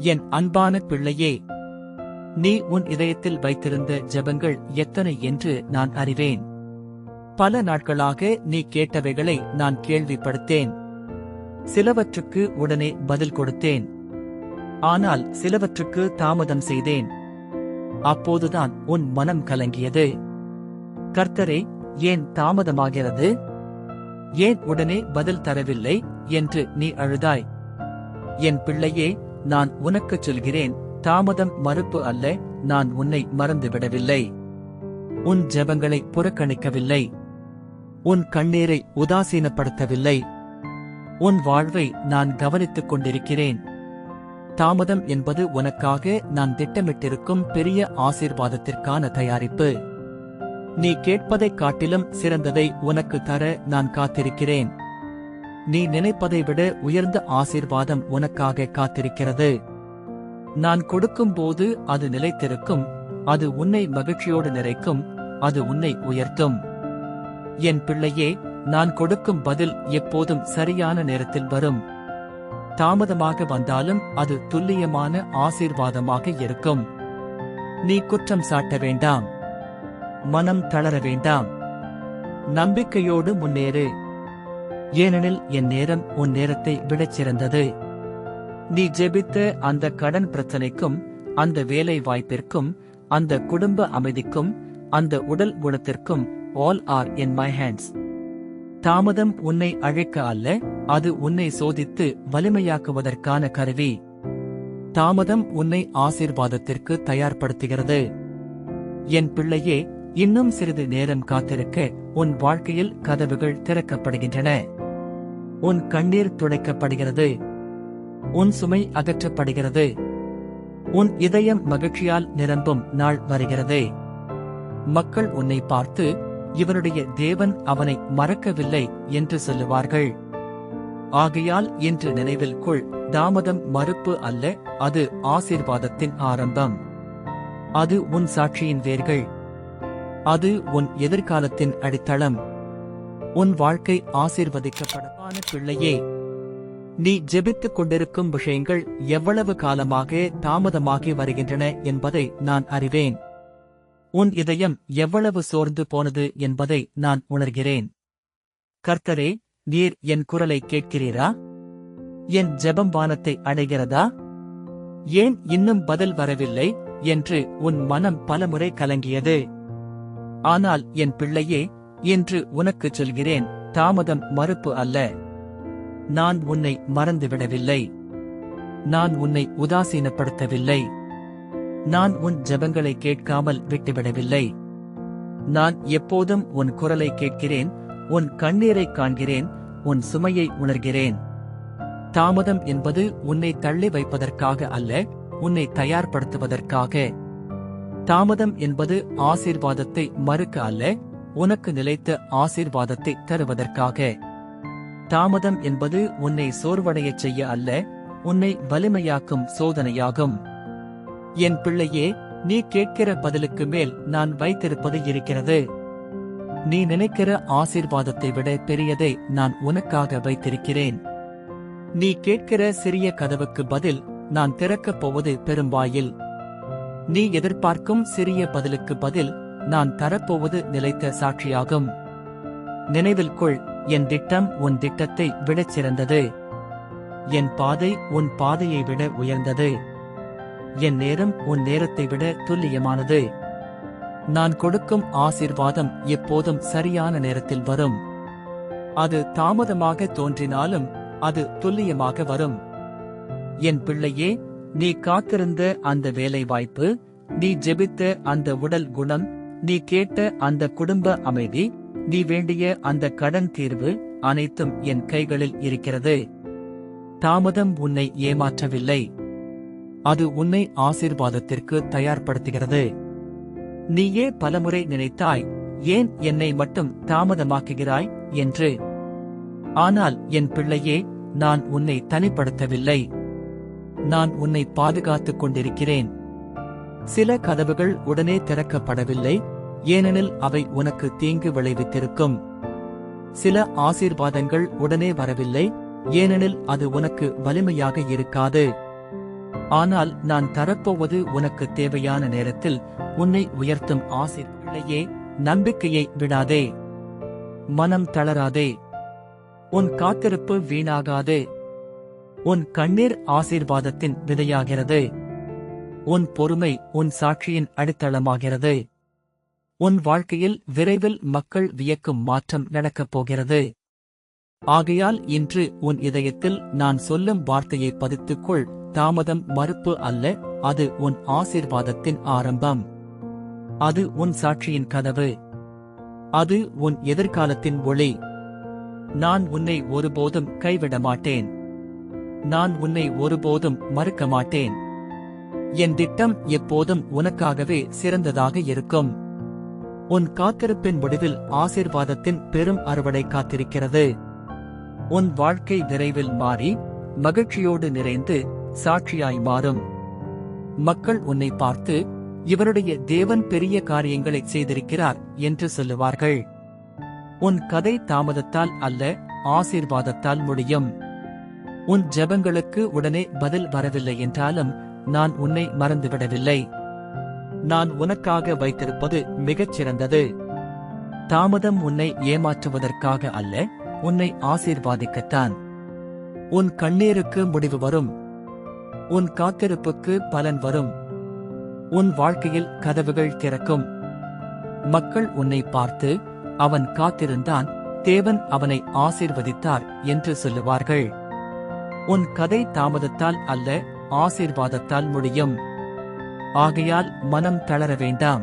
என் அன்பான பிள்ளையே நீ உன் இதயத்தில் வைத்திருந்த ஜெபங்கள் எத்தனை என்று நான் அறிவேன். பல நாட்களாக நீ கேட்டவைகளை நான் கேள்விப்படுத்தேன். சிலவற்றுக்கு உடனே பதில் கொடுத்தேன். ஆனால் சிலவற்றுக்கு தாமதம் செய்தேன். அப்போதுதான் உன் மனம் கலங்கியது. கர்த்தரே ஏன் தாமதமாகிறது? ஏன் உடனே பதில் தரவில்லை என்று நீ அழுதாய்? என் பிள்ளையே நான் உனக்குச் சொல்கிறேன் தாமதம் மறுப்பு அல்ல நான் உன்னை மறந்துவிடவில்லை. உன் ஜெபங்களை புறக்கணிக்கவில்லை. உன் கண்ணீரை உதாசீனப்படுத்தவில்லை. உன் வாழ்வை நான் கவனித்துக் கொண்டிருக்கிறேன். தாமதம் என்பது உனக்காக நான் திட்டமிட்டிருக்கும் பெரிய ஆசீர்வாதத்திற்கான தயாரிப்பு. நீ கேட்பதைக் காட்டிலும் சிறந்ததை உனக்கு தர நான் காத்திருக்கிறேன். நீ நினைப்பதை விட உயர்ந்த ஆசீர்வாதம் உனக்காக காத்திருக்கிறது. நான் கொடுக்கும்போது அது நிலைத்திருக்கும் அது உன்னை மகிழ்ச்சியோடு நிறைக்கும் அது உன்னை உயர்த்தும். என் பிள்ளையே நான் கொடுக்கும் பதில் எப்போதும் சரியான நேரத்தில் வரும். தாமதமாக வந்தாலும் அது துல்லியமான ஆசீர்வாதமாக இருக்கும். நீ குற்றம் சாட்ட வேண்டாம். மனம் தளர வேண்டாம். நம்பிக்கையோடு முன்னேறு. ஏனெனில் என் நேரம் உன் நேரத்தை விடச் சிறந்தது. நீ ஜெபித்த அந்த கடன் பிரச்சனைக்கும் அந்த வேலை வாய்ப்பிற்கும் அந்த குடும்ப அமைதிக்கும் அந்த உடல் குணத்திற்கும் all are in my hands தாமதம் உன்னை அழைக்க அல்ல அது உன்னை சோதித்து வலிமையாக்குவதற்கான கருவி. தாமதம் உன்னை ஆசீர்வாதத்திற்கு தயார்படுத்துகிறது. என் பிள்ளையே இன்னும் சிறிது நேரம் காத்திருக்க உன் வாழ்க்கையில் கதவுகள் திறக்கப்படுகின்றன. உன் கண்ணீர் துடைக்கப்படுகிறது. உன் சுமை அகற்றப்படுகிறது. உன் இதயம் மகிழ்ச்சியால் நிரம்பும் நாள் வருகிறது. மக்கள் உன்னை பார்த்து இவனுடைய தேவன் அவனை மறக்கவில்லை என்று சொல்லுவார்கள். ஆகையால் இன்று நினைவில் கொள் தாமதம் மறுப்பு அல்ல அது ஆசீர்வாதத்தின் ஆரம்பம். அது உன் சாட்சியின் வேர்கள். அது உன் எதிர்காலத்தின் அடித்தளம். உன் வாழ்க்கை ஆசீர்வதிக்கப்படமான பிள்ளையே. நீ ஜெபித்துக் கொண்டிருக்கும் விஷயங்கள் எவ்வளவு காலமாக தாமதமாகி வருகின்றன என்பதை நான் அறிவேன். உன் இதயம் எவ்வளவு சோர்ந்து போனது என்பதை நான் உணர்கிறேன். கர்த்தரே நீர் என் குரலை கேட்கிறீரா? என் ஜெபம் வானத்தை அடைகிறதா? ஏன் இன்னும் பதில் வரவில்லை என்று உன் மனம் பலமுறை கலங்கியது. ஆனால் என் பிள்ளையே என்று உனக்குச் சொல்கிறேன் தாமதம் மறுப்பு அல்ல. நான் உன்னை மறந்துவிடவில்லை. நான் உன்னை உதாசீனப்படுத்தவில்லை. நான் உன் ஜபங்களை கேட்காமல் விட்டுவிடவில்லை. நான் எப்போதும் உன் குரலை கேட்கிறேன் உன் கண்ணீரை காண்கிறேன் உன் சுமையை உணர்கிறேன். தாமதம் என்பது உன்னை தள்ளி வைப்பதற்காக அல்ல உன்னை தயார்படுத்துவதற்காக. தாமதம் என்பது ஆசீர்வாதத்தை மறுக்க அல்ல உனக்கு நிலைத்த ஆசீர்வாதத்தை தருவதற்காக. தாமதம் என்பது உன்னை சோர்வடையச் செய்ய அல்ல உன்னை வலிமையாக்கும் சோதனையாகும். என் பிள்ளையே நீ கேட்கிற பதிலுக்கு மேல் நான் வைத்திருப்பது இருக்கிறது. நீ நினைக்கிற ஆசீர்வாதத்தை விட பெரியதை நான் உனக்காக வைத்திருக்கிறேன். நீ கேட்கிற சிறிய கதவுக்கு பதில் நான் திறக்கப் போவது பெரும்பாயில். நீ எதிர்பார்க்கும் சிறிய பதிலுக்கு பதில் நான் தரப்போவது நிலைத்த சாட்சியாகும். நினைவில் கொள் என் திட்டம் உன் திட்டத்தை விடச் சிறந்தது. என் பாதை உன் பாதையை விட உயர்ந்தது. என் நேரம் உன் நேரத்தை விட துல்லியமானது. நான் கொடுக்கும் ஆசீர்வாதம் எப்போதும் சரியான நேரத்தில் வரும். அது தாமதமாக தோன்றினாலும் அது துல்லியமாக வரும். என் பிள்ளையே நீ காத்திருந்த அந்த வேலை வாய்ப்பு நீ ஜெபித்த அந்த உடல் குணம் நீ கேட்ட அந்த குடும்ப அமைதி நீ வேண்டிய அந்த கடன் தீர்வு அனைத்தும் என் கைகளில் இருக்கிறது. தாமதம் உன்னை ஏமாற்றவில்லை. அது உன்னை ஆசீர்வாதத்திற்கு தயார்படுத்துகிறது. நீயே பலமுறை நினைத்தாய் ஏன் என்னை மட்டும் தாமதமாக்குகிறாய் என்று. ஆனால் என் பிள்ளையே நான் உன்னை தனிப்படுத்தவில்லை. நான் உன்னை பாதுகாத்துக் கொண்டிருக்கிறேன். சில கதவுகள் உடனே திறக்கப்படவில்லை ஏனெனில் அவை உனக்கு தீங்கு விளைவித்திருக்கும். சில ஆசீர்வாதங்கள் உடனே வரவில்லை ஏனெனில் அது உனக்கு வலிமையாக இருக்காது. ஆனால் நான் தரப்போவது உனக்கு தேவையான நேரத்தில் உன்னை உயர்த்தும் ஆசை நம்பிக்கையை விடாதே. மனம் தளராதே. உன் காத்திருப்பு வீணாகாதே. உன் கண்ணீர் ஆசீர்வாதத்தின் விதையாகிறது. உன் பொறுமை உன் சாட்சியின் அடித்தளமாகிறது. உன் வாழ்க்கையில் விரைவில் மக்கள் வியக்கும் மாற்றம் நடக்கப் போகிறது. ஆகையால் இன்று உன் இதயத்தில் நான் சொல்லும் வார்த்தையை பதித்துக்கொள். தாமதம் மறுப்பு அல்ல அது உன் ஆசீர்வாதத்தின் ஆரம்பம். அது உன் சாட்சியின் கதவு. அது உன் எதிர்காலத்தின் ஒளி. நான் உன்னை ஒருபோதும் கைவிட மாட்டேன் நான் உன்னை ஒருபோதும் மறுக்க மாட்டேன். என் திட்டம் எப்போதும் உனக்காகவே சிறந்ததாக இருக்கும். உன் காத்திருப்பின் முடிவில் ஆசீர்வாதத்தின் பெரும் அறுவடை காத்திருக்கிறது. உன் வாழ்க்கை விரைவில் மாறி மகிழ்ச்சியோடு நிறைந்து சாட்சியாய் மாறும். மக்கள் உன்னை பார்த்து இவருடைய தேவன் பெரிய காரியங்களை செய்திருக்கிறார் என்று சொல்லுவார்கள். உன் கதை தாமதத்தால் அல்ல ஆசீர்வாதத்தால் முடியும். உன் ஜெபங்களுக்கு உடனே பதில் வரவில்லை என்றாலும் நான் உன்னை மறந்துவிடவில்லை. நான் உனக்காக வைத்திருப்பது மிகச் சிறந்தது. தாமதம் உன்னை ஏமாற்றுவதற்காக அல்ல உன்னை ஆசீர்வாதிக்கத்தான். உன் கண்ணீருக்கு முடிவு வரும். உன் காத்திருப்புக்கு பலன் வரும். உன் வாழ்க்கையில் கதவுகள் திறக்கும். மக்கள் உன்னை பார்த்து அவன் காத்திருந்தான் தேவன் அவனை ஆசீர்வதித்தார் என்று சொல்லுவார்கள். உன் கதை தாமதத்தால் அல்ல ஆசீர்வாதத்தால் முடியும். ஆகையால் மனம் தளர வேண்டாம்.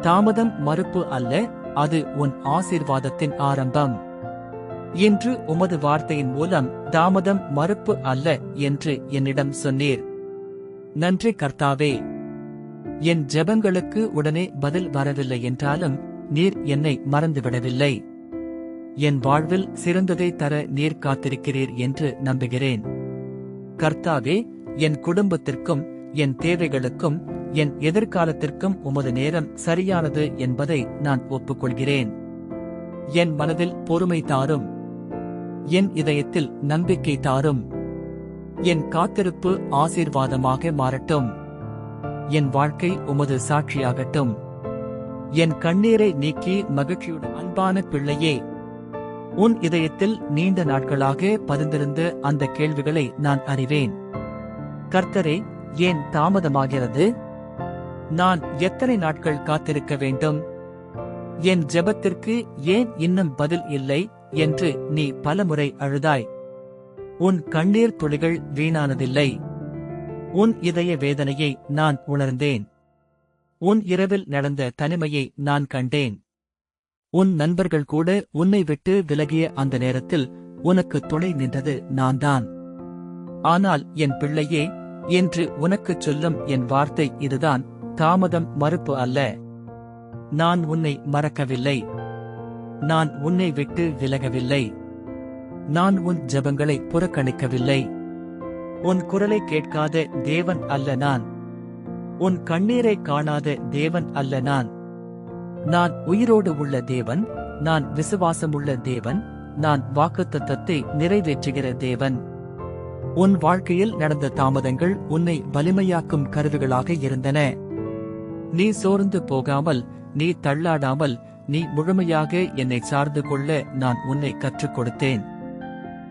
தாமதம் மறுப்பு அல்ல அது உன் ஆசீர்வாதத்தின் ஆரம்பம். என்று உமது வார்த்தையின் மூலம் தாமதம் மறுப்பு அல்ல என்று என்னிடம் சொன்னீர். நன்றி கர்த்தாவே. என் ஜெபங்களுக்கு உடனே பதில் வரவில்லை என்றாலும் நீர் என்னை மறந்துவிடவில்லை. என் வாழ்வில் சிறந்ததை தர நீர் காத்திருக்கிறீர் என்று நம்புகிறேன். கர்த்தாவே என் குடும்பத்திற்கும் என் தேவைகளுக்கும் என் எதிர்காலத்திற்கும் உமது நேரம் சரியானது என்பதை நான் ஒப்புக்கொள்கிறேன். என் மனதில் பொறுமை தாரும். என் இதயத்தில் நம்பிக்கை தாரும். என் காத்திருப்பு ஆசீர்வாதமாக மாறட்டும். என் வாழ்க்கை உமது சாட்சியாகட்டும். என் கண்ணீரை நீக்கி மகிழ்ச்சியுடன் அன்பான பிள்ளையே உன் இதயத்தில் நீண்ட நாட்களாக பதிந்திருந்த அந்த கேள்விகளை நான் அறிவேன். கர்த்தரே ஏன் தாமதமாகிறது? நான் எத்தனை நாட்கள் காத்திருக்க வேண்டும்? என் ஜெபத்திற்கு ஏன் இன்னும் பதில் இல்லை என்று நீ பலமுறை அழுதாய். உன் கண்ணீர் துளிகள் வீணானதில்லை. உன் இதய வேதனையை நான் உணர்ந்தேன். உன் இரவில் நடந்த தனிமையை நான் கண்டேன். உன் நண்பர்கள் கூட உன்னை விட்டு விலகிய அந்த நேரத்தில் உனக்கு துணை நின்றது நான்தான். ஆனால் என் பிள்ளையே என்று உனக்குச் சொல்லும் என் வார்த்தை இதுதான் தாமதம் மறுப்பு அல்ல. நான் உன்னை மறக்கவில்லை. நான் உன்னை விட்டு விலகவில்லை. நான் உன் ஜபங்களை புறக்கணிக்கவில்லை. உன் குரலை கேட்காத தேவன் அல்ல நான். உன் கண்ணீரை காணாத தேவன் அல்ல நான். நான் உயிரோடு உள்ள தேவன் நான் விசுவாசமுள்ள தேவன் நான் வாக்குத்தத்தத்தை நிறைவேற்றுகிற தேவன். உன் வாழ்க்கையில் நடந்த தாமதங்கள் உன்னை வலிமையாக்கும் கருவிகளாக இருந்தன. நீ சோர்ந்து போகாமல் நீ தள்ளாடாமல் நீ முழுமையாக என்னை சார்ந்து கொள்ள நான் உன்னை கற்றுக் கொடுத்தேன்.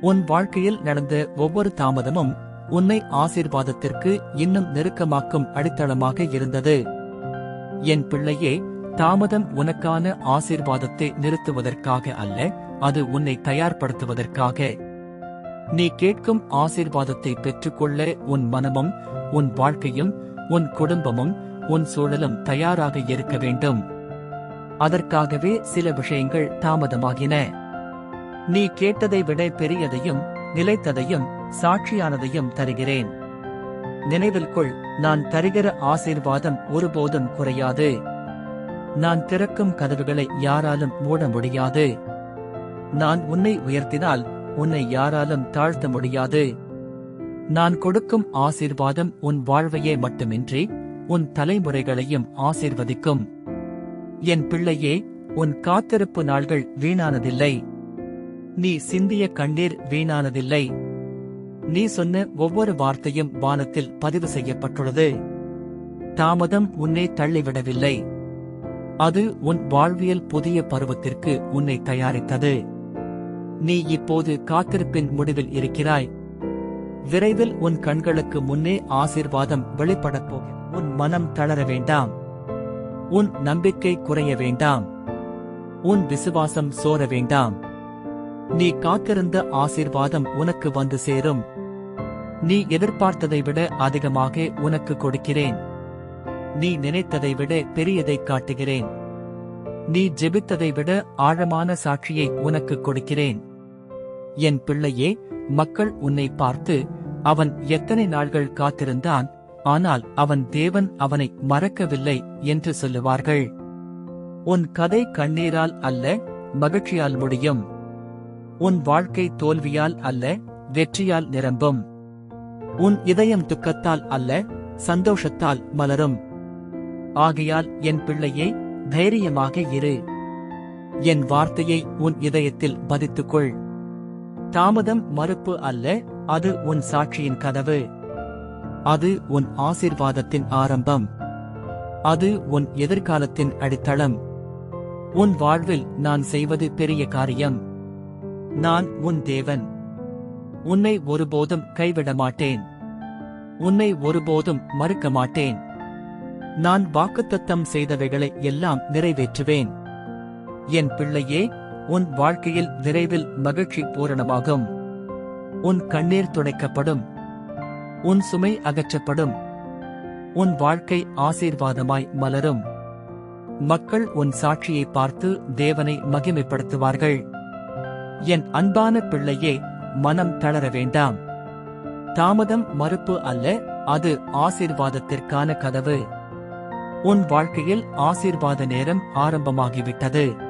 உன் வாழ்க்கையில் நடந்த ஒவ்வொரு தாமதமும் உன்னை ஆசீர்வாதத்திற்கு இன்னும் நெருக்கமாக்கும் அடித்தளமாக இருந்தது. என் பிள்ளையே தாமதம் உனக்கான ஆசீர்வாதத்தை நிறுத்துவதற்காக அல்ல அது உன்னை தயார்படுத்துவதற்காக. நீ கேட்கும் ஆசீர்வாதத்தை பெற்றுக்கொள்ள உன் மனமும் உன் வாழ்க்கையும் உன் குடும்பமும் உன் சூழலும் தயாராக இருக்க வேண்டும். அதற்காகவே சில விஷயங்கள் தாமதமாகின. நீ கேட்டதை விட பெரியதையும் நிலைத்ததையும் சாட்சியானதையும் தருகிறேன். நினைவில் கொள் நான் தருகிற ஆசீர்வாதம் ஒருபோதும் குறையாது. நான் திறக்கும் கதவுகளை யாராலும் மூட முடியாது. நான் உன்னை உயர்த்தினால் உன்னை யாராலும் தாழ்த்த முடியாது. நான் கொடுக்கும் ஆசீர்வாதம் உன் வாழ்வையே மட்டுமின்றி உன் தலைமுறைகளையும் ஆசீர்வதிக்கும். என் பிள்ளையே உன் காத்திருப்பு நாள்கள் வீணானதில்லை. நீ சிந்திய கண்ணீர் வீணானதில்லை. நீ சொன்ன ஒவ்வொரு வார்த்தையும் வானத்தில் பதிவு செய்யப்பட்டுள்ளது. தாமதம் உன்னை தள்ளிவிடவில்லை. அது உன் வாழ்வியல் புதிய பருவத்திற்கு உன்னை தயாரித்தது. நீ இப்போது காத்திருப்பின் முடிவில் இருக்கிறாய். விரைவில் உன் கண்களுக்கு முன்னே ஆசிர்வாதம் வெளிப்படப் போகிறது உன் மனம் தளர வேண்டாம். உன் நம்பிக்கை குறைய வேண்டாம். உன் விசுவாசம் சோர வேண்டாம். நீ காத்திருந்த ஆசீர்வாதம் உனக்கு வந்து சேரும். நீ எதிர்பார்த்ததை விட அதிகமாக உனக்கு கொடுக்கிறேன். நீ நினைத்ததை விட பெரியதைக் காட்டுகிறேன். நீ ஜெபித்ததை விட ஆழமான சாட்சியை உனக்கு கொடுக்கிறேன். என் பிள்ளையே மக்கள் உன்னை பார்த்து அவன் எத்தனை நாள்கள் காத்திருந்தான் ஆனால் அவன் தேவன் அவனை மறக்கவில்லை என்று சொல்லுவார்கள். உன் கதை கண்ணீரால் அல்ல மகிழ்ச்சியால் முடியும். உன் வாழ்க்கை தோல்வியால் அல்ல வெற்றியால் நிரம்பும். உன் இதயம் துக்கத்தால் அல்ல சந்தோஷத்தால் மலரும். ஆகையால் என் பிள்ளையே தைரியமாக இரு. என் வார்த்தையை உன் இதயத்தில் பதித்துக்கொள். தாமதம் மறுப்பு அல்ல அது உன் சாட்சியின் கதவு. அது உன் ஆசீர்வாதத்தின் ஆரம்பம். அது உன் எதிர்காலத்தின் அடித்தளம். உன் வாழ்வில் நான் செய்வது பெரிய காரியம். நான் உன் தேவன். உன்னை ஒருபோதும் கைவிட மாட்டேன் உன்னை ஒருபோதும் மறுக்க மாட்டேன் நான் வாக்குத்தத்தம் செய்தவைகளை எல்லாம் நிறைவேற்றுவேன். என் பிள்ளையே உன் வாழ்க்கையில் விரைவில் மகிழ்ச்சி பூரணமாகும். உன் கண்ணீர் துடைக்கப்படும். உன் சுமை அகற்றப்படும். உன் வாழ்க்கை ஆசீர்வாதமாய் மலரும். மக்கள் உன் சாட்சியை பார்த்து தேவனை மகிமைப்படுத்துவார்கள். என் அன்பான பிள்ளையே மனம் தளர வேண்டாம். தாமதம் மறுப்பு அல்ல அது ஆசீர்வாதத்திற்கான கதவு. உன் வாழ்க்கையில் ஆசீர்வாத நேரம் ஆரம்பமாகிவிட்டது.